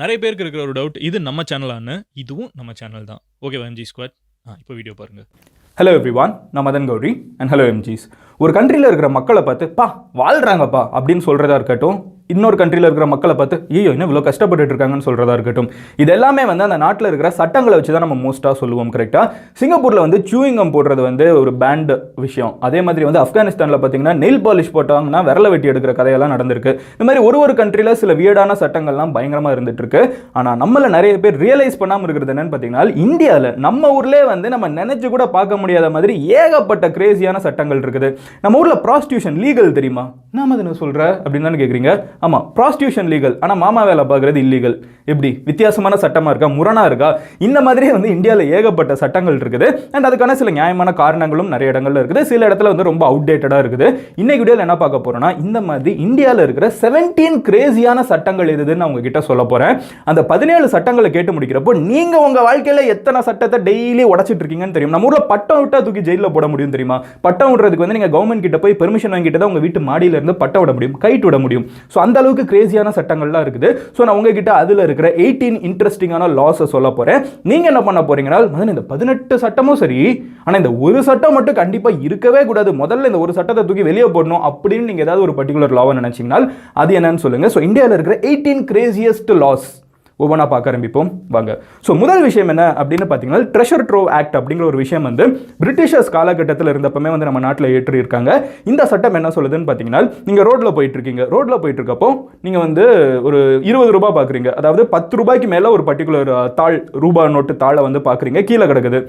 நிறைய பேருக்கு இருக்கிற ஒரு டவுட் இது நம்ம சேனலான்னு இதுவும் நம்ம சேனல் தான். ஓகே எம்ஜி ஸ்குவாட் ஆ இப்போ வீடியோ பாருங்கள் ஹலோ எவ்ரிவான் நான் Madan Gowri and hello MGs ஒரு கண்ட்ரியில் இருக்கிற மக்களை பார்த்து பா வாழ்கிறாங்கப்பா அப்படின்னு சொல்கிறதா இருக்கட்டும் இன்னொரு கண்ட்ரியில் இருக்கிற மக்களை பார்த்து ஐயோ இன்னும் இவ்வளோ கஷ்டப்பட்டுட்டு இருக்காங்கன்னு சொல்கிறதா இருக்கட்டும். இது எல்லாமே வந்து அந்த நாட்டில் இருக்கிற சட்டங்களை வச்சு தான் நம்ம மோஸ்ட்டாக சொல்லுவோம் கரெக்டாக சிங்கப்பூரில் வந்து சூயிங்கம் போடுறது வந்து ஒரு பேண்ட் விஷயம். அதே மாதிரி வந்து ஆப்கானிஸ்தானில் பார்த்தீங்கன்னா நெயில் பாலிஷ் போட்டாங்கன்னா விரல வெட்டி எடுக்கிற கதையெல்லாம் நடந்திருக்கு. இந்த மாதிரி ஒரு ஒரு கண்ட்ரியில் சில வியர்டான சட்டங்கள்லாம் பயங்கரமாக இருந்துட்டு இருக்கு ஆனால் நம்மள நிறைய பேர் ரியலைஸ் பண்ணாமல் இருக்கிறது என்னன்னு பார்த்தீங்கன்னா இந்தியாவில் நம்ம ஊர்லேயே வந்து நம்ம நினைச்சு கூட பார்க்க முடியாத மாதிரி ஏகப்பட்ட கிரேசியான சட்டங்கள் இருக்குது. நம்ம ஊரில் ப்ராஸ்டியூஷன் லீகல் தெரியுமா? நாம் அதை சொல்கிற அப்படின்னு தானே கேட்குறீங்க ஆமாம் ப்ராஸ்டியூஷன் லீகல் ஆனால் மாமா வேலை பார்க்குறது இல்லீகல் எப்படி? வித்தியாசமான சட்டமாக இருக்கா? முரணாக இருக்கா? இந்த மாதிரியே வந்து இந்தியாவில் ஏகப்பட்ட சட்டங்கள் இருக்குது. அண்ட் அதுக்கான சில நியாயமான காரணங்களும் நிறைய இடங்களில் இருக்குது. சில இடத்துல வந்து ரொம்ப அவுடேட்டடாக இருக்குது. இன்னைக்கு வீடியோவில் என்ன பார்க்க போகிறோன்னா இந்த மாதிரி இந்தியாவில் இருக்கிற செவன்டீன் கிரேசியான சட்டங்கள் எதுன்னு நான் உங்ககிட்ட சொல்ல போகிறேன் அந்த பதினேழு சட்டங்களை கேட்டு முடிக்கிறப்போ நீங்கள் உங்கள் வாழ்க்கையில் எத்தனை சட்டத்தை டெய்லி உடச்சிட்டு இருக்கீங்கன்னு தெரியும். நம்ம ஊரில் பட்டம் விட்டால் தூக்கி ஜெயிலில் போட முடியும் தெரியுமா? பட்டம் விடுறதுக்கு வந்து நீங்கள் கவர்மெண்ட் கிட்ட போய் பெர்மிஷன் வாங்கிட்டு தான் உங்கள் வீட்டு மாடியில இருந்து பட்டம் விட முடியும் கைட்டு விட முடியும். ஸோ அந்த அளவுக்கு கிரேசியான சட்டங்கள்லாம் இருக்குது. ஸோ நான் உங்ககிட்ட அதில் இருக்கிற எயிட்டீன் இன்ட்ரெஸ்டிங்கான லாஸை சொல்ல போகிறேன் நீங்கள் என்ன பண்ண போறீங்கன்னா முதல்ல இந்த பதினெட்டு சட்டமும் சரி ஆனால் இந்த ஒரு சட்டம் மட்டும் கண்டிப்பாக இருக்கவே கூடாது. முதல்ல இந்த ஒரு சட்டத்தை தூக்கி வெளியே போடணும் அப்படின்னு நீங்கள் ஏதாவது ஒரு பர்டிகுலர் லாவை நினைச்சீங்கன்னா அது என்னன்னு சொல்லுங்கள் ஸோ இந்தியாவில் இருக்கிற எயிட்டீன் கிரேசியஸ்ட் லாஸ் ஒவ்வொன்றா பார்க்க ஆரம்பிப்போம். வாங்க. ஸோ முதல் விஷயம் என்ன அப்படின்னு பார்த்தீங்கன்னா ட்ரெஷர் ட்ரோவ் ஆக்ட் அப்படிங்கிற ஒரு விஷயம் வந்து பிரிட்டிஷர்ஸ் காலகட்டத்தில் இருந்தப்பமே வந்து நம்ம நாட்டில் ஏற்றி இருக்காங்க இந்த சட்டம் என்ன சொல்லுதுன்னு பார்த்தீங்கன்னா நீங்கள் ரோட்டில் போயிட்டு இருக்கீங்க. ரோட்டில் போயிட்டு இருக்கப்போ நீங்கள் வந்து ஒரு இருபது ரூபாய் பார்க்குறீங்க. அதாவது பத்து ரூபாய்க்கு மேலே ஒரு பர்டிகுலர் தாள் ரூபா நோட்டு தாளை வந்து பார்க்குறீங்க. கீழே கிடக்குது.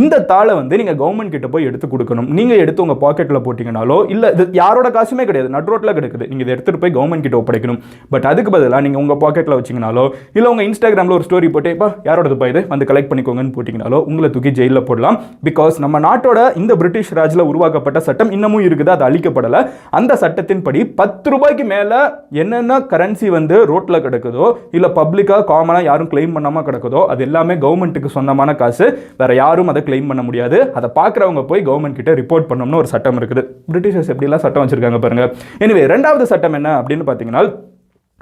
இந்த தாளை வந்து நீங்கள் கவர்மெண்ட் கிட்ட போய் எடுத்து கொடுக்கணும். நீங்கள் எடுத்து உங்கள் பாக்கெட்டில் போட்டிங்கனாலோ இல்லை இது யாரோட காசுமே கிடையாது. நட் ரோட்டில் கிடக்குது. நீங்கள் இதை எடுத்துகிட்டு போய் கவர்மெண்ட் கிட்ட ஒப்படைக்கணும். பட் அதுக்கு பதிலாக நீங்கள் உங்கள் பாக்கெட்டில் வச்சிங்கனாலோ இல்லை உங்கள் இன்ஸ்டாகிராமில் ஒரு ஸ்டோரி போட்டு இப்போ யாரோடது இது? வந்து கலெக்ட் பண்ணிக்கோங்கன்னு போட்டிங்கனாலோ உங்களை தூக்கி ஜெயிலில் போடலாம். பிகாஸ் நம்ம நாட்டோட இந்த பிரிட்டிஷ் ராஜில் உருவாக்கப்பட்ட சட்டம் இன்னமும் இருக்குது அது அழிக்கப்படலை. அந்த சட்டத்தின்படி பத்து ரூபாய்க்கு மேலே என்னென்ன கரன்சி வந்து ரோட்டில் கிடக்குதோ இல்லை பப்ளிக்காக காமனாக யாரும் கிளைம் பண்ணாமல் கிடக்குதோ அது எல்லாமே கவர்மெண்ட்டுக்கு சொந்தமான காசு. வேற யாரும் அதை கிளைம் பண்ண முடியாது. அதை பார்க்குறவங்க போய் கவர்மெண்ட் கிட்ட ரிப்போர்ட் பண்ணணும்னு ஒரு சட்டம் இருக்குது. பிரிட்டிஷர்ஸ் எப்படிலாம் சட்டம் வச்சுருக்காங்க பாருங்க. எனவே ரெண்டாவது சட்டம் என்ன அப்படின்னு பார்த்தீங்கன்னா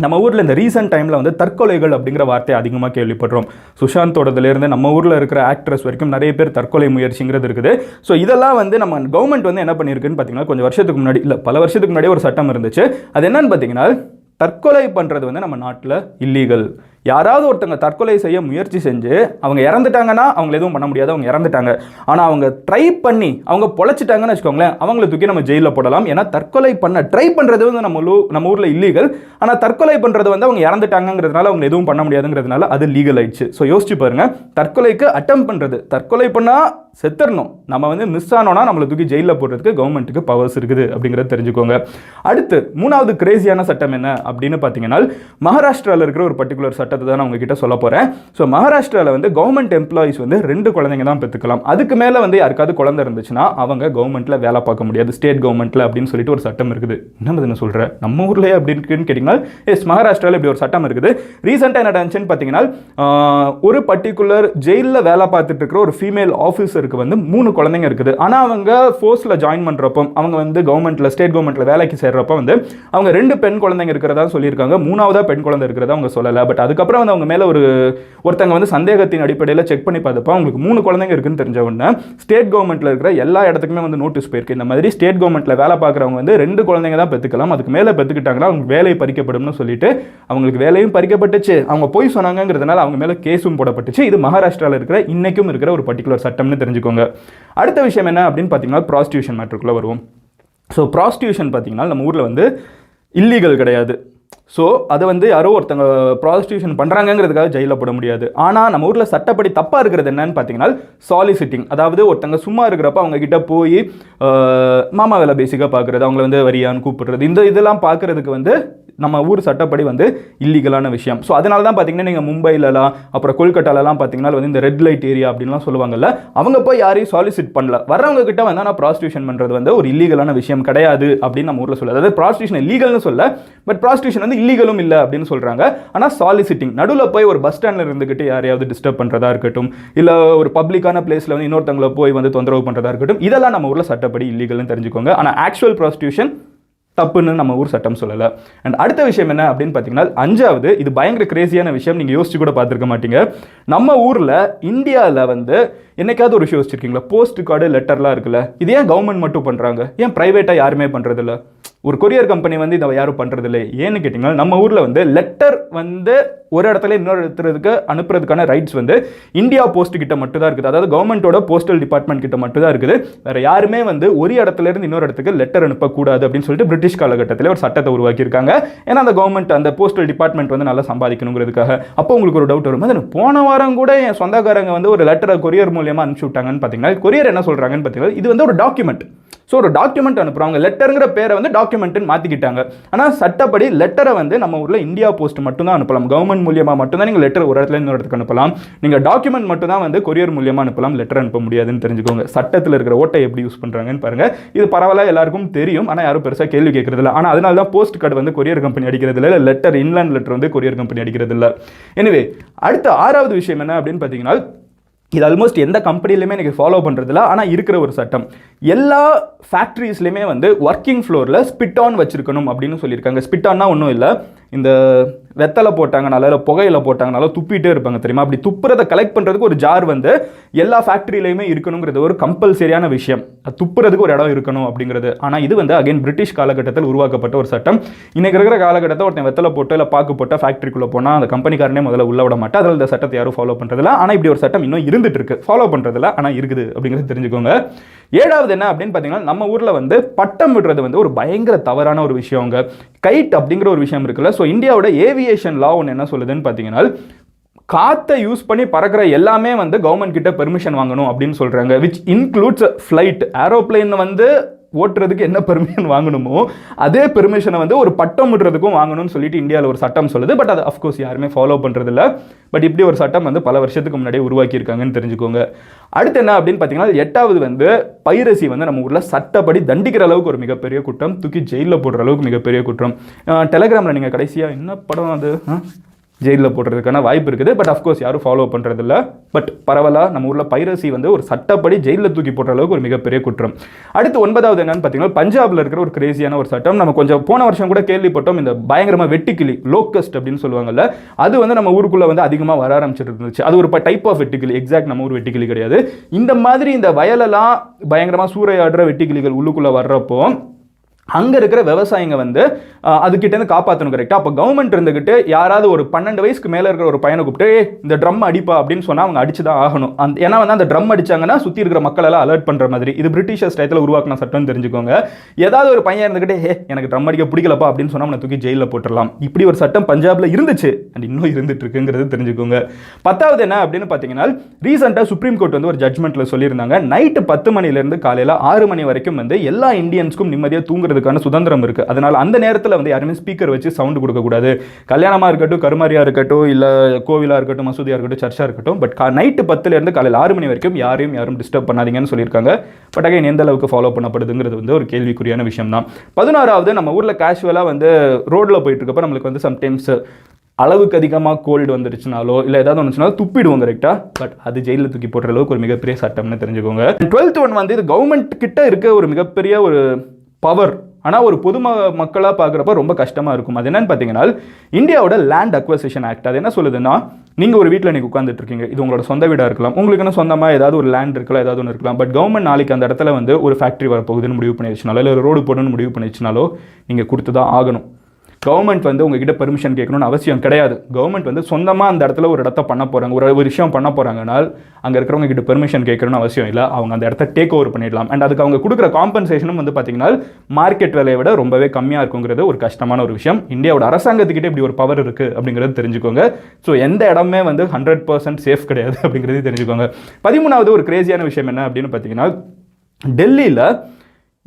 நம்ம ஊரில் இந்த ரீசெண்ட் டைமில் வந்து தற்கொலைகள் அப்படிங்கிற வார்த்தையை அதிகமாக கேள்விப்படுறோம். சுஷாந்தோடதுலேருந்து நம்ம ஊரில் இருக்கிற ஆக்ட்ரஸ் வரைக்கும் நிறைய பேர் தற்கொலை முயற்சிங்கிறது இருக்குது. ஸோ இதெல்லாம் வந்து நம்ம கவர்மெண்ட் வந்து என்ன பண்ணியிருக்குன்னு பார்த்தீங்கன்னா கொஞ்சம் வருஷத்துக்கு முன்னாடி இல்லை பல வருஷத்துக்கு முன்னாடி ஒரு சட்டம் இருந்துச்சு. அது என்னன்னு பார்த்தீங்கன்னா தற்கொலை பண்ணுறது வந்து நம்ம நாட்டில் இல்லீகல் யாராவது ஒருத்தங்க தற்கொலை செய்ய முயற்சி செஞ்சு அவங்க இறந்துட்டாங்கன்னா அவங்களை எதுவும் பண்ண முடியாது அவங்க இறந்துட்டாங்க. ஆனால் அவங்க ட்ரை பண்ணி அவங்க பொழைச்சிட்டாங்கன்னு வச்சுக்கோங்களேன் அவங்கள தூக்கி நம்ம ஜெயிலில் போடலாம். ஏன்னா தற்கொலை பண்ண ட்ரை பண்ணுறது வந்து நம்ம நம்ம ஊரில் இல்லீகல் ஆனால் தற்கொலை பண்ணுறது வந்து அவங்க இறந்துட்டாங்கங்கிறதுனால அவங்க எதுவும் பண்ண முடியாதுங்கிறதுனால அது லீகல் ஆயிடுச்சு. ஸோ யோசிச்சு பாருங்க. தற்கொலைக்கு அட்டம் பண்ணுறது தற்கொலை பண்ணால் செத்துறணும். நம்ம வந்து மிஸ் ஆனோன்னா நம்மளை தூக்கி ஜெயிலில் போடுறதுக்கு கவர்மெண்ட்டுக்கு பவர்ஸ் இருக்குது அப்படிங்கிறத தெரிஞ்சுக்கோங்க. அடுத்து மூணாவது கிரேசியான சட்டம் என்ன அப்படின்னு பார்த்தீங்கன்னா மகாராஷ்டிராவில் இருக்கிற ஒரு பர்டிகுலர் சட்டத்தை தான் நான் உங்ககிட்ட சொல்ல போகிறேன் ஸோ மகாராஷ்டிராவில் வந்து கவர்மெண்ட் எம்ப்ளாயிஸ் வந்து ரெண்டு குழந்தைங்க தான் பெற்றுக்கலாம் அதுக்கு மேலே வந்து யாருக்காவது குழந்தை இருந்துச்சுன்னா அவங்க கவர்மெண்ட்டில் வேலை பார்க்க முடியாது. ஸ்டேட் கவர்மெண்ட்டில் அப்படின்னு சொல்லிட்டு ஒரு சட்டம் இருக்குது. என்ன பதில் சொல்கிறேன் நம்ம ஊர்லேயே அப்படின்னு கேட்டிங்கன்னா எஸ் மகாராஷ்டிராவில் இப்படி ஒரு சட்டம் இருக்குது. ரீசெண்டாக என்ன நடந்துச்சுன்னு பார்த்தீங்கன்னா ஒரு பர்டிகுலர் ஜெயிலில் வேலை பார்த்துட்டு இருக்கிற ஒரு ஃபீமேல் ஆஃபீஸருக்கு வந்து மூணு குழந்தைங்க இருக்குது. ஆனால் அவங்க ஃபோர்ஸில் ஜாயின் பண்ணுறப்போ அவங்க வந்து கவர்மெண்ட்டில் ஸ்டேட் கவர்மெண்ட்டில் வேலைக்கு சேர்றப்ப வந்து அவங்க ரெண்டு பெண் குழந்தைங்க இருக்கிறதா சொல்லியிருக்காங்க. மூணாவதாக பெண் குழந்தை இருக்கிறதா அவங்க சொல்லலை. பட் அதுக்கப்புறம் அதுக்கப்புறம் வந்து அவங்க மேலே ஒரு ஒருத்தங்க வந்து சந்தேகத்தின் அடிப்படையில் செக் பண்ணி பார்த்தப்போ அவங்களுக்கு மூணு குழந்தைங்க இருக்குன்னு தெரிஞ்ச உடனே ஸ்டேட் கவர்மெண்ட்டில் இருக்கிற எல்லா இடத்துக்குமே வந்து நோட்டீஸ் போயிருக்கு. இந்த மாதிரி ஸ்டேட் கவர்மெண்ட்டில் வேலை பார்க்குறவங்க வந்து ரெண்டு குழந்தைங்க தான் பெற்றுக்கலாம் அதுக்கு மேலே பெற்றுக்கிட்டாங்கன்னா அவங்க வேலை பறிக்கப்படும்னு சொல்லிட்டு அவங்களுக்கு வேலையும் பறிக்கப்பட்டுச்சு. அவங்க போய் சொன்னாங்கங்கிறதுனால அவங்க மேலே கேஸும் போடப்பட்டுச்சு. இது மகாராஷ்டிராவில் இருக்கிற இன்றைக்கும் இருக்கிற ஒரு பர்டிகுலர் சட்டம்னு தெரிஞ்சுக்கோங்க. அடுத்த விஷயம் என்ன அப்படின்னு பார்த்தீங்கன்னா ப்ராஸ்டியூஷன் மேட்டருக்குள்ளே வருவோம். ஸோ ப்ராஸ்டியூஷன் பார்த்தீங்கன்னா நம்ம ஊரில் வந்து இல்லீகல் கிடையாது. ஸோ அதை வந்து யாரோ ஒருத்தங்க ப்ராஸ்டியூஷன் பண்ணுறாங்கங்கிறதுக்காக ஜெயிலில் போட முடியாது. ஆனால் நம்ம ஊரில் சட்டப்படி தப்பாக இருக்கிறது என்னன்னு பார்த்தீங்கன்னா சாலிசிட்டிங் அதாவது ஒருத்தங்க சும்மா இருக்கிறப்ப அவங்க கிட்ட போய் மாமா வேலை பேசிக்காக பார்க்குறது அவங்கள வந்து வரியான்னு கூப்பிடுறது இந்த இதெல்லாம் பார்க்குறதுக்கு வந்து நம்ம ஊர் சட்டப்படி வந்து இல்லீகலான விஷயம். ஸோ அதனால தான் பார்த்தீங்கன்னா நீங்கள் மும்பைலலாம் அப்புறம் கொல்கட்டாலலாம் பார்த்தீங்கன்னா வந்து இந்த ரெட் லைட் ஏரியா அப்படின்லாம் சொல்லுவாங்கல்ல அவங்க போய் யாரையும் சாலிசிட் பண்ணல. வர்றவங்க கிட்ட வந்து ஆனால் ப்ராஸ்டியூஷன் பண்ணுறது வந்து ஒரு இல்லீகலான விஷயம் கிடையாது அப்படின்னு நம்ம ஊரில் சொல்லுது. அதாவது ப்ராஸ்டியூஷன் இல்லீகல்னு சொல்ல பட் ப்ராஸ்டியூஷன் வந்து இல்லீகலும் இல்லை அப்படின்னு சொல்கிறாங்க ஆனால் சாலிசிட்டிங் நடுவில் போய் ஒரு பஸ் ஸ்டாண்டில் இருந்துக்கிட்டு யாரையாவது டிஸ்டர்ப் பண்ணுறதா இருக்கட்டும் இல்லை ஒரு பப்ளிக்கான பிளேஸில் வந்து இன்னொருத்தவங்கள போய் வந்து தொந்தரவு பண்ணுறதா இருக்கட்டும் இதெல்லாம் நம்ம ஊரில் சட்டப்படி இல்லீகல்னு தெரிஞ்சுக்கோங்க. ஆனால் ஆக்சுவல் ப்ராஸ்டியூஷன் தப்புன்னு நம்ம ஊர் சட்டம் சொல்லலை. அண்ட் அடுத்த விஷயம் என்ன அப்படின்னு பார்த்தீங்கன்னா அஞ்சாவது இது பயங்கர கிரேசியான விஷயம். நீங்கள் யோசிச்சு கூட பார்த்துருக்க மாட்டீங்க. நம்ம ஊரில் இந்தியாவில் வந்து என்னைக்காவது ஒரு விஷயம் யோசிச்சிருக்கீங்களா? போஸ்ட் கார்டு லெட்டர்லாம் இருக்குல்ல. இது ஏன் கவர்மெண்ட் மட்டும் பண்ணுறாங்க ஏன் ப்ரைவேட்டாக யாருமே பண்ணுறதில்ல ஒரு கொரியர் கம்பெனி வந்து இதை யாரும் பண்ணுறதில்ல ஏன்னு கேட்டிங்கன்னா நம்ம ஊரில் வந்து லெட்டர் வந்து ஒரு இடத்துல இன்னொரு இடத்துக்கு அனுப்புறதுக்கான ரைட்ஸ் வந்து இந்தியா போஸ்ட் கிட்ட மட்டும் தான் இருக்குது. அதாவது கவர்மெண்ட்டோட போஸ்டல் டிபார்ட்மெண்ட் கிட்ட மட்டும் தான் இருக்குது. வேற யாருமே வந்து ஒரு இடத்துல இருந்து இன்னொரு இடத்துக்கு லெட்டர் அனுப்பக்கூடாது அப்படின்னு சொல்லிட்டு பிரிட்டிஷ் காலகட்டத்தில் ஒரு சட்டத்தை உருவாக்கியிருக்காங்க. ஏன்னா அந்த கவர்மெண்ட் அந்த போஸ்டல் டிபார்ட்மெண்ட் வந்து நல்லா சம்பாதிக்கணுங்கிறதுக்காக. அப்போ உங்களுக்கு ஒரு டவுட் வரும். அது போன வாரம் கூட என் சொந்தக்காரங்க வந்து ஒரு லெட்டரை கொரியர் மூலியமாக அனுப்பிச்சு விட்டாங்கன்னு பார்த்தீங்கன்னா கொரியர் என்ன சொல்கிறாங்கன்னு பார்த்தீங்கன்னா இது வந்து ஒரு டாக்குமெண்ட் ஸோ ஒரு டாக்குமெண்ட் அனுப்புகிறாங்க லெட்டருங்கிற பேரை வந்து டாக்குமெண்ட்னு மாற்றிக்கிட்டாங்க ஆனால் சட்டப்படி லெட்டரை வந்து நம்ம ஊரில் இந்தியா போஸ்ட் மட்டும்தான் அனுப்பலாம். கவர்மெண்ட் மூலியமாக மட்டும்தான் நீங்கள் லெட்டர் ஒரு இடத்துல இன்னொரு இடத்துக்கு அனுப்பலாம். நீங்கள் டாக்குமெண்ட் மட்டும் தான் வந்து கொரியர் மூலியமாக அனுப்பலாம் லெட்டர் அனுப்ப முடியாதுன்னு தெரிஞ்சுக்கோங்க. சட்டத்தில் இருக்கிற ஓட்டை எப்படி யூஸ் பண்ணுறாங்கன்னு பாருங்கள் இது பரவாயில்ல எல்லாருக்கும் தெரியும். ஆனால் யாரும் பெருசாக கேள்வி கேட்கறதில்ல ஆனால் அதனால தான் போஸ்ட் கார்டு வந்து கொரியர் கம்பெனி அடிக்கிறது இல்லை லெட்டர் இன்லேண்ட் லெட்டர் வந்து கொரியர் கம்பெனி அடிக்கிறது இல்லை எனவே அடுத்த ஆறாவது விஷயம் என்ன அப்படின்னு பார்த்தீங்கன்னா இது ஆல்மோஸ்ட் எந்த கம்பெனிலையுமே எனக்கு ஃபாலோ பண்ணுறதில்ல ஆனால் இருக்கிற ஒரு சட்டம். எல்லா ஃபேக்ட்ரிஸ்லையுமே வந்து ஒர்க்கிங் ஃப்ளோரில் ஸ்பிட் ஆன் வச்சிருக்கணும் அப்படின்னு சொல்லியிருக்காங்க. ஸ்பிட் ஆன்னா ஒன்றும் இல்லை. இந்த வெத்தலை போட்டாங்கனால இல்லை புகையில போட்டாங்கனால துப்பிட்டே இருப்பாங்க தெரியுமா? அப்படி துப்புறதை கலெக்ட் பண்ணுறதுக்கு ஒரு ஜார் வந்து எல்லா ஃபேக்ட்ரியிலையுமே இருக்கணுங்கிறது ஒரு கம்பல்சரியான விஷயம். துப்புறதுக்கு ஒரு இடம் இருக்கணும் அப்படிங்கிறது. ஆனால் இது வந்து அகைன் பிரிட்டிஷ் காலகட்டத்தில் உருவாக்கப்பட்ட ஒரு சட்டம். இன்னைக்கு இருக்கிற காலகட்டத்தை ஒருத்தன் வெத்தலை போட்டு இல்லை பாக்கு போட்டால் ஃபேக்ட்ரிக்குள்ளே போனால் அந்த கம்பெனிக்காரனே முதல்ல உள்ள விட மாட்டா அதில் இந்த சட்டத்தை யாரும் ஃபாலோ பண்ணுறதில்ல ஆனால் இப்படி ஒரு சட்டம் இன்னும் இருந்துட்டு இருக்கு. ஃபாலோ பண்ணுறதில்ல ஆனால் இருக்குது அப்படிங்கிறது தெரிஞ்சுக்கோங்க. ஏழாவது என்ன அப்படின்னு பார்த்தீங்கன்னா நம்ம ஊரில் வந்து பட்டம் விடுறது வந்து ஒரு பயங்கர தவறான ஒரு விஷயங்க. கைட் அப்படிங்கிற ஒரு விஷயம் இருக்குல்ல. ஸோ இந்தியாவோட ஏவியேஷன் லா ஒன்று என்ன சொல்லுதுன்னு பார்த்தீங்கன்னா காற்றை யூஸ் பண்ணி பறக்கிற எல்லாமே வந்து கவர்மெண்ட் கிட்ட பெர்மிஷன் வாங்கணும் அப்படின்னு சொல்கிறாங்க விச் இன்க்ளூட்ஸ் ஃப்ளைட் ஏரோப்ளைன் வந்து ஓட்டுறதுக்கு என்ன பெர்மிஷன் வாங்கணுமோ அதே பெர்மிஷனை வந்து ஒரு பட்டம் விடுறதுக்கும் வாங்கணும்னு சொல்லிட்டு இந்தியாவில் ஒரு சட்டம் சொல்லுது. பட் அது அஃப்கோர்ஸ் யாருமே ஃபாலோ பண்ணுறதில்ல பட் இப்படி ஒரு சட்டம் வந்து பல வருஷத்துக்கு முன்னாடியே உருவாக்கியிருக்காங்கன்னு தெரிஞ்சுக்கோங்க. அடுத்து என்ன அப்படின்னு பார்த்தீங்கன்னா எட்டாவது வந்து பைரசி வந்து நம்ம ஊரில் சட்டப்படி தண்டிக்கிற அளவுக்கு ஒரு மிகப்பெரிய குற்றம் தூக்கி ஜெயிலில் போடுற அளவுக்கு மிகப்பெரிய குற்றம். டெலகிராமில் நீங்கள் கடைசியாக என்ன படம் அது? ஜெயிலில் போடுறதுக்கான வாய்ப்பு இருக்குது. பட் அஃப்கோர்ஸ் யாரும் ஃபாலோ பண்ணுறதில்ல பட் பரவாயில்ல நம்ம ஊரில் பைரசி வந்து ஒரு சட்டப்படி ஜெயிலில் தூக்கி போடுற அளவுக்கு ஒரு மிகப்பெரிய குற்றம். அடுத்து ஒன்பதாவது என்னன்னு பார்த்தீங்கன்னா பஞ்சாபில் இருக்கிற ஒரு கிரேசியான ஒரு சட்டம். நம்ம கொஞ்சம் போன வருஷம் கூட கேள்விப்பட்டோம் இந்த பயங்கரமாக வெட்டுக்கிளி லோக்கஸ்ட் அப்படின்னு சொல்லுவாங்கல்ல அது வந்து நம்ம ஊருக்குள்ளே வந்து அதிகமாக வர ஆரம்பிச்சிட்டு இருந்துச்சு அது ஒரு டைப் ஆஃப் வெட்டுக்கிளி எக்ஸாக்ட் நம்ம ஊர் வெட்டுக்கிளி கிடையாது. இந்த மாதிரி இந்த வயலெல்லாம் பயங்கரமாக சூறையாடுற வெட்டுக்கிளிகள் உள்ளுக்குள்ளே வர்றப்போ அங்கே இருக்கிற விவசாயிங்க வந்து அதுக்கிட்டேருந்து காப்பாற்றணும் கரெக்டாக அப்போ கவர்மெண்ட் இருந்துக்கிட்டு யாராவது ஒரு பன்னெண்டு வயசுக்கு மேலே இருக்கிற ஒரு பையனை கூப்பிட்டு இந்த ட்ரம் அடிப்பா? அப்படின்னு சொன்னால் அவங்க அடிச்சு தான் ஆகணும். அந்த ஏன்னா வந்து அந்த ட்ரம் அடிச்சாங்கன்னா சுற்றி இருக்கிற மக்கள் எல்லாம் அலர்ட் பண்ணுற மாதிரி. இது பிரிட்டிஷர்ஸ் டயத்தில் உருவாக்கின சட்டம்னு தெரிஞ்சுக்கோங்க. ஏதாவது ஒரு பையன் இருந்துக்கிட்டு ஹே எனக்கு ட்ரம் அடிக்க பிடிக்கலப்பா? அப்படின்னு சொன்னால் அவனை தூக்கி ஜெயிலில் போட்டுடலாம் இப்படி ஒரு சட்டம் பஞ்சாபில் இருந்துச்சு. அண்ட் இன்னும் இருந்துட்டு இருக்குங்கிறது தெரிஞ்சுக்கோங்க. பத்தாவது என்ன அப்படின்னு பார்த்தீங்கன்னா ரீசெண்டாக சுப்ரீம் கோர்ட் வந்து ஒரு ஜட்மெண்ட்டில் சொல்லியிருந்தாங்க. நைட்டு பத்து மணிலேருந்து காலையில் ஆறு மணி வரைக்கும் வந்து எல்லா இந்தியன்ஸ்க்கும் நிம்மதியாக தூங்குறதுக்கான சுதந்திரம் இருக்குது அதனால் அந்த நேரத்தில் வந்து யாருமே ஸ்பீக்கர் வச்சு சவுண்டு கொடுக்கக்கூடாது கல்யாணமாக இருக்கட்டும் கருமாரியாக இருக்கட்டும் இல்லை கோவிலாக இருக்கட்டும் மசூதியாக இருக்கட்டும் சர்ச்சாக இருக்கட்டும் பட் கா நைட்டு பத்துலேருந்து காலையில் ஆறு மணி வரைக்கும் யாரையும் யாரும் டிஸ்டர்ப் பண்ணாதீங்கன்னு சொல்லியிருக்காங்க. பட் அகைன் எந்த அளவுக்கு ஃபாலோ பண்ணப்படுதுங்கிறது வந்து ஒரு கேள்விக்குரியான விஷயம் தான் பதினாறாவது நம்ம ஊரில் கேஷுவலாக வந்து ரோட்டில் போயிட்டுருக்கப்போ நம்மளுக்கு வந்து சம்டைம்ஸ் அளவுக்கு அதிகமாக கோல்டு வந்துருச்சுனாலோ இல்லை ஏதாவது வந்துச்சுனாலும் துப்பிடுவோம் கரெக்டாக பட் அது ஜெயிலில் தூக்கி போடுற அளவுக்கு ஒரு மிகப்பெரிய சட்டம்னு தெரிஞ்சுக்கோங்க. டுவெல்த் ஒன் வந்து இது கவர்மெண்ட் கிட்ட இருக்க ஒரு மிகப்பெரிய ஒரு பவர் ஆனால் ஒரு பொது மக்களாக பார்க்குறப்ப ரொம்ப கஷ்டமாக இருக்கும். அது என்னன்னு பார்த்தீங்கன்னா இந்தியாவோட லேண்ட் அக்வசேஷன் ஆக்ட் அது என்ன சொல்லுதுன்னா நீங்கள் ஒரு வீட்டில் நீங்கள் உட்காந்துட்டு இருக்கீங்க. இது உங்களோட சொந்த வீடாக இருக்கலாம். உங்களுக்கு என்ன சொந்தமாக ஏதாவது ஒரு லேண்ட் இருக்கலாம் ஏதாவது ஒன்று இருக்கலாம். பட் கவர்மெண்ட் நாளைக்கு அந்த இடத்துல வந்து ஒரு ஃபேக்ட்ரி வரப்போகுதுன்னு முடிவு பண்ணிடுச்சுனாலோ இல்லை ரோடு போடணும்னு முடிவு பண்ணிடுச்சுனாலோ நீங்கள் கொடுத்து தான் ஆகணும். கவர்மெண்ட் வந்து உங்ககிட்ட பெர்மிஷன் கேட்கணும்னு அவசியம் கிடையாது. கவர்மெண்ட் வந்து சொந்தமாக அந்த இடத்துல ஒரு இடத்த பண்ண போகிறாங்க ஒரு ஒரு விஷயம் பண்ண போகிறாங்கனால் அங்கே இருக்கிறவங்க கிட்ட பெர்மிஷன் கேட்கணும்னு அவசியம் இல்லை. அவங்க அந்த இடத்த டேக் ஓவர் பண்ணிடலாம். அண்ட் அதுக்கு அவங்க கொடுக்குற காம்பன்சேஷனும் வந்து பார்த்தீங்கன்னா மார்க்கெட் விலையை விட ரொம்பவே கம்மியாக இருக்குங்கிறது ஒரு கஷ்டமான ஒரு விஷயம். இந்தியாவோட அரசாங்கத்துக்கிட்டே இப்படி ஒரு பவர் இருக்குது அப்படிங்கிறது தெரிஞ்சுக்கோங்க. ஸோ எந்த இடமே வந்து ஹண்ட்ரட் பர்சன்ட் சேஃப் கிடையாது அப்படிங்கிறது தெரிஞ்சுக்கோங்க. பதிமூணாவது ஒரு கிரேசியான விஷயம் என்ன அப்படின்னு பார்த்தீங்கன்னா டெல்லியில்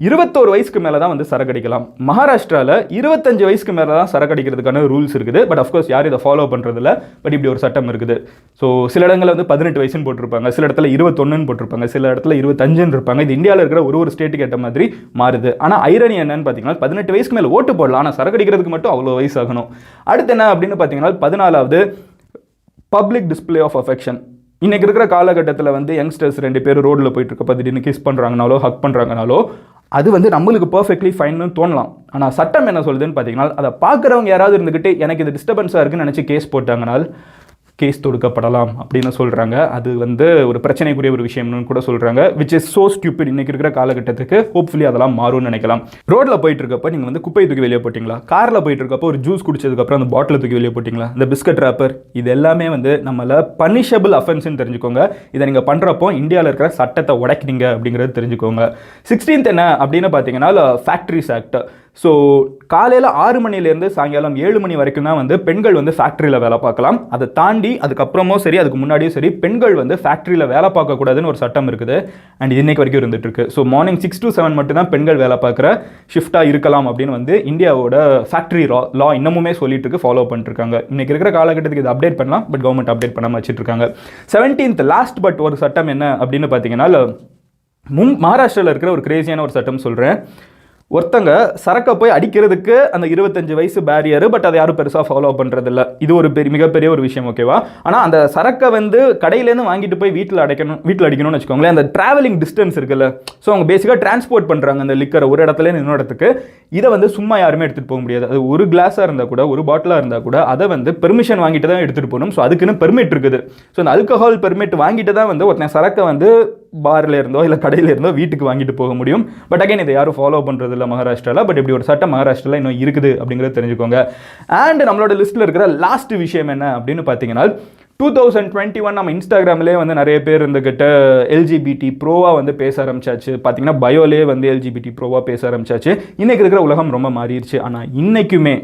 இருபத்தோரு வயசுக்கு மேலே தான் வந்து சரக்கு அடிக்கலாம் மகாராஷ்டிராவில் இருபத்தஞ்சு வயசுக்கு மேலே தான் சரக்கு அடிக்கிறதுக்கான ரூல்ஸ் இருக்குது பட் அஃப்கோர்ஸ் யாரும் இதை ஃபாலோ பண்ணுறதில்ல பட் இப்படி ஒரு சட்டம் இருக்குது. ஸோ சில இடங்களில் வந்து பதினெட்டு வயசுன்னு போட்டிருப்பாங்க. சில இடத்துல இருபத்தொன்னுன்னு போட்டிருப்பாங்க. சில இடத்துல இருபத்தஞ்சுன்னு இருப்பாங்க. இது இந்தியாவில் இருக்கிற ஒரு ஒரு ஸ்டேட்டுக்கு ஏற்ற மாதிரி மாறுது. ஆனால் ஐரணி என்னன்னு பார்த்தீங்கன்னா பதினெட்டு வயசுக்கு மேலே ஓட்டு போடலாம். ஆனால் சரக்கு அடிக்கிறதுக்கு மட்டும் அவ்வளோ வயசு ஆகணும். அடுத்து என்ன அப்படின்னு பார்த்தீங்கன்னா பதினாலாவது பப்ளிக் டிஸ்ப்ளே ஆஃப் அஃபெக்ஷன் இன்றைக்கி இருக்கிற காலகட்டத்தில் வந்து யங்ஸ்டர்ஸ் ரெண்டு பேர் ரோட்டில் போயிட்டு இருக்கப்ப திடீர்னு கிஸ் பண்ணுறாங்கனாலோ ஹக் பண்ணுறாங்கனாலோ அது வந்து நம்மளுக்கு பர்ஃபெக்ட்லி ஃபைன்னு தோணலாம். ஆனால் சட்டம் என்ன சொல்லுதுன்னு பார்த்தீங்கன்னா அதை பார்க்குறவங்க யாராவது இருந்துக்கிட்டு எனக்கு இது டிஸ்டர்பன்ஸாக இருக்குன்னு நினச்சி கேஸ் போட்டாங்கனால் கேஸ் தொடுக்கப்படலாம் அப்படின்னு சொல்கிறாங்க அது வந்து ஒரு பிரச்சனைக்குரிய ஒரு விஷயம்னு கூட சொல்கிறாங்க விச் இஸ் சோ ஸ்டூபிட் இன்னைக்கு இருக்கிற காலகட்டத்துக்கு ஹோப்ஃபுல்லி அதெல்லாம் மாறும்னு நினைக்கலாம். ரோட்டில் போயிட்டு இருக்கப்ப நீங்கள் வந்து குப்பையை தூக்கி வெளியே போட்டிங்களா? காரில் போயிட்டு இருக்கப்போ ஒரு ஜூஸ் குடிச்சதுக்கப்புறம் அந்த பாட்டில் தூக்கி வெளியே போட்டிங்களா? இந்த பிஸ்கட் ராப்பர் இது எல்லாமே வந்து நம்மள பனிஷபிள் அஃபென்ஸ்னு தெரிஞ்சுக்கோங்க. இதை நீங்கள் பண்ணுறப்போ இந்தியாவில் இருக்கிற சட்டத்தை உடைக்கிறீங்க அப்படிங்கிறது தெரிஞ்சுக்கோங்க. சிக்ஸ்டீன்த் என்ன அப்படின்னு பார்த்தீங்கன்னா ஃபேக்ட்ரிஸ் ஆக்ட் ஸோ காலையில் ஆறு மணிலேருந்து சாயங்காலம் ஏழு மணி வரைக்கும் தான் வந்து பெண்கள் வந்து ஃபேக்ட்ரியில் வேலை பார்க்கலாம். அதை தாண்டி அதுக்கப்புறமும் சரி அதுக்கு முன்னாடியும் சரி பெண்கள் வந்து ஃபேக்ட்ரியில் வேலை பார்க்கக்கூடாதுன்னு ஒரு சட்டம் இருக்குது. அண்ட் இன்னைக்கு வரைக்கும் இருந்துட்டு இருக்கு. So morning six to seven மட்டும் தான் பெண்கள் வேலை பார்க்குற ஷிஃப்ட்டாக இருக்கலாம் அப்படின்னு வந்து இந்தியாவோட ஃபேக்ட்ரி லா லா இன்னமுமே சொல்லிட்டு இருக்கு ஃபாலோ பண்ணிட்டுருக்காங்க இன்றைக்கி இன்னைக்கு இருக்கிற காலகட்டத்துக்கு இது அப்டேட் பண்ணலாம் பட் கவர்மெண்ட் அப்டேட் பண்ணாமல் வச்சுட்டு இருக்காங்க. செவன்டீன்த் லாஸ்ட் பட் ஒரு சட்டம் என்ன அப்படின்னு பார்த்தீங்கன்னா மும் மகாராஷ்டிராவில் இருக்கிற ஒரு கிரேசியான ஒரு சட்டம் சொல்கிறேன் ஒருத்தங்க சரக்கை போய் அடிக்கிறதுக்கு அந்த இருபத்தஞ்சு வயசு பேரியர் பட் அதை யாரும் பெருசாக ஃபாலோ பண்ணுறதில்ல இது ஒரு பெரிய மிகப்பெரிய ஒரு விஷயம் ஓகேவா ஆனால் அந்த சரக்கை வந்து கடையிலேருந்து வாங்கிட்டு போய் வீட்டில் அடைக்கணும் வீட்டில் அடிக்கணும்னு வச்சுக்கோங்களேன் அந்த டிராவலிங் டிஸ்டன்ஸ் இருக்குல்ல ஸோ அவங்க பேசிக்காக டிரான்ஸ்போர்ட் பண்ணுறாங்க அந்த லிக்கரை ஒரு இடத்துல இன்னொரு இடத்துக்கு. இதை வந்து சும்மா யாருமே எடுத்துகிட்டு போக முடியாது. அது ஒரு கிளாஸாக இருந்தால் கூட ஒரு பாட்டிலாக இருந்தால் கூட அதை வந்து பெர்மிஷன் வாங்கிட்டு தான் எடுத்துகிட்டு போகணும். ஸோ அதுக்குன்னு பெர்மிட் இருக்குது. ஸோ அந்த அல்கஹால் பெர்மிட் வாங்கிட்டு தான் வந்து ஒருத்தன் சரக்கை வந்து பாரில் இருந்தோ இல்லை கடையில் இருந்தோ வீட்டுக்கு வாங்கிட்டு போக முடியும். பட் அகைன் இதை யாரும் ஃபாலோ பண்ணுறது இல்லை மகாராஷ்டிராவில் பட் இப்படி ஒரு சட்டம் மகாராஷ்டிராவில் இன்னும் இருக்குது அப்படிங்கிறத தெரிஞ்சுக்கோங்க. அண்ட் நம்மளோட லிஸ்ட்டில் இருக்கிற லாஸ்ட் விஷயம் என்ன அப்படின்னு பார்த்தீங்கன்னா டூ தௌசண்ட் டுவெண்ட்டி ஒன் நம்ம இன்ஸ்டாகிராம்லேயே வந்து நிறைய பேர் இருந்துக்கிட்ட எல்ஜிபிடி ப்ரோவாக வந்து பேச ஆரம்பிச்சாச்சு. பார்த்தீங்கன்னா பயோலே வந்து எல்ஜிபிடி ப்ரோவாக பேச ஆரம்பிச்சாச்சு. இன்றைக்கி இருக்கிற உலகம் ரொம்ப மாறிடுச்சு. ஆனால் இன்றைக்குமே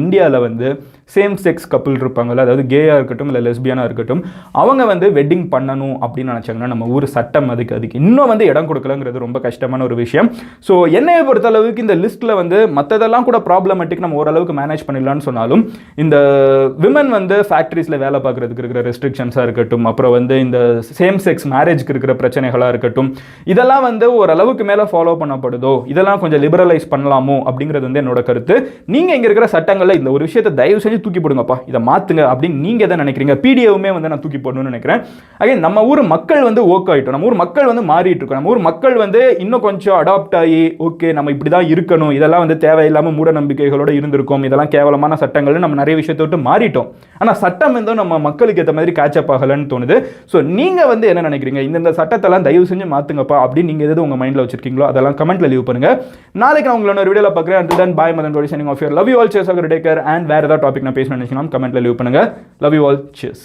இந்தியாவில் வந்து சேம் செக்ஸ் கப்புள் இருப்பாங்கல்ல அதாவது கேயாக இருக்கட்டும் இல்லை லெஸ்பியனாக இருக்கட்டும் அவங்க வந்து வெட்டிங் பண்ணணும் அப்படின்னு நினச்சாங்கன்னா நம்ம ஊர் சட்டம் அதுக்கு அதுக்கு இன்னும் வந்து இடம் கொடுக்கலங்கிறது ரொம்ப கஷ்டமான ஒரு விஷயம். ஸோ என்னையை பொறுத்த அளவுக்கு இந்த லிஸ்ட்டில் வந்து மற்றதெல்லாம் கூட ப்ராப்ளமேட்டிக் நம்ம ஓரளவுக்கு மேனேஜ் பண்ணிடலான்னு சொன்னாலும் இந்த விமன் வந்து ஃபேக்ட்ரிஸில் வேலை பார்க்குறதுக்கு இருக்கிற ரெஸ்ட்ரிக்ஷன்ஸாக இருக்கட்டும் அப்புறம் வந்து இந்த சேம் செக்ஸ் மேரேஜ்க்கு இருக்கிற பிரச்சனைகளாக இருக்கட்டும் இதெல்லாம் வந்து ஓரளவுக்கு மேலே ஃபாலோ பண்ணப்படுதோ இதெல்லாம் கொஞ்சம் லிபரலைஸ் பண்ணலாமோ அப்படிங்கிறது வந்து என்னோட கருத்து. நீங்கள் இங்கே இருக்கிற சட்டங்களில் இந்த ஒரு விஷயத்தை தயவு செஞ்சு தூக்கி போடுங்கப்பா இதை மாற்றுங்க அப்படின்னு நீங்கள் எதை நினைக்கிறீங்க? பிடிஎவுமே வந்து நான் தூக்கி போடணும்னு நினைக்கிறேன். அகே நம்ம ஊர் மக்கள் வந்து ஓக் ஆகிட்டோம் நம்ம ஊர் மக்கள் வந்து மாறிட்டு இருக்கோம். நம்ம ஊர் மக்கள் வந்து இன்னும் கொஞ்சம் அடாப்ட் ஆகி ஓகே நம்ம இப்படி தான் இருக்கணும். இதெல்லாம் வந்து தேவையில்லாமல் மூட நம்பிக்கைகளோட இருந்திருக்கோம். இதெல்லாம் கேவலமான சட்டங்கள்னு நம்ம நிறைய விஷயத்தை விட்டு மாறிட்டோம். ஆனால் சட்டம் வந்து நம்ம மக்களுக்கு ஏற்ற மாதிரி கேட்சப் ஆகலைன்னு தோணுது. ஸோ நீங்கள் வந்து என்ன நினைக்கிறீங்க? இந்தந்த சட்டத்தெல்லாம் தயவு செஞ்சு மாற்றுங்கப்பா அப்படின்னு நீங்கள் எது உங்கள் மைண்டில் வச்சிருக்கீங்களோ அதெல்லாம் கமெண்ட்ல லீவ் பண்ணுங்க. நாளைக்கு நான் உங்களோட வீடியோவில் பார்க்குறேன். And then bye Madan Gowri signing off your love you all chase take care and வேறு ஏதாவது டாபிக் நான் பேசணும்னு நினைச்சீங்கன்னா கமெண்ட்ல லீவ் பண்ணுங்க. Love you all chase